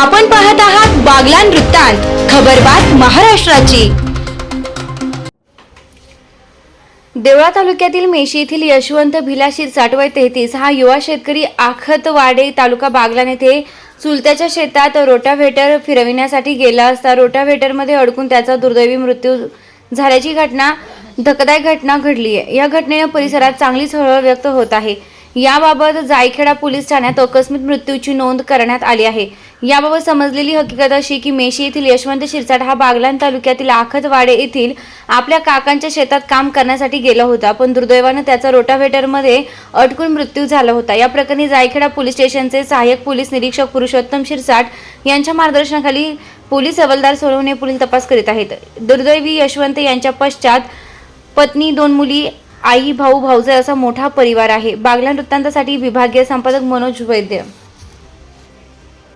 आपण पाहत आहात बागलान वृत्तांत खबरबात महाराष्ट्राची. देवळा तालुक्यातील मेशी येथील यशवंत भिला शिरसाट तेहतीस हा युवा शेतकरी आखतवाडे तालुका बागलान येथे चुलत्याच्या शेतात रोटाव्हेटर फिरविण्यासाठी गेला असता रोटाव्हेटरमध्ये अडकून त्याचा दुर्दैवी मृत्यू झाल्याची घटना धकदायक घटना घडली आहे या घटनेने परिसरात चांगलीच हळहळ व्यक्त होत आहे. याबाबत जायखेडा पोलीस ठाण्यात आकस्मिक मृत्यूची नोंद करण्यात आली आहे. याबाबत समजलेली हकीकत अशी की मेशी येथील यशवंत शिरसाट हा बागलान तालुक्यातील आखतवाडे येथील आपल्या काकांच्या शेतात काम करण्यासाठी गेला होता पण दुर्दैवानं त्याचा रोटाव्हेटरमध्ये अटकून मृत्यू झाला होता. या प्रकरणी जायखेडा पोलीस स्टेशनचे सहाय्यक पोलीस निरीक्षक पुरुषोत्तम शिरसाट यांच्या मार्गदर्शनाखाली पोलीस हवालदार सोडवणे पुढील तपास करीत आहेत. दुर्दैवी यशवंत यांच्या पश्चात पत्नी दोन मुली आई भाऊ भाऊजे असा मोठा परिवार आहे. बागला वृत्तांतासाठी विभागीय संपादक मनोज वैद्य.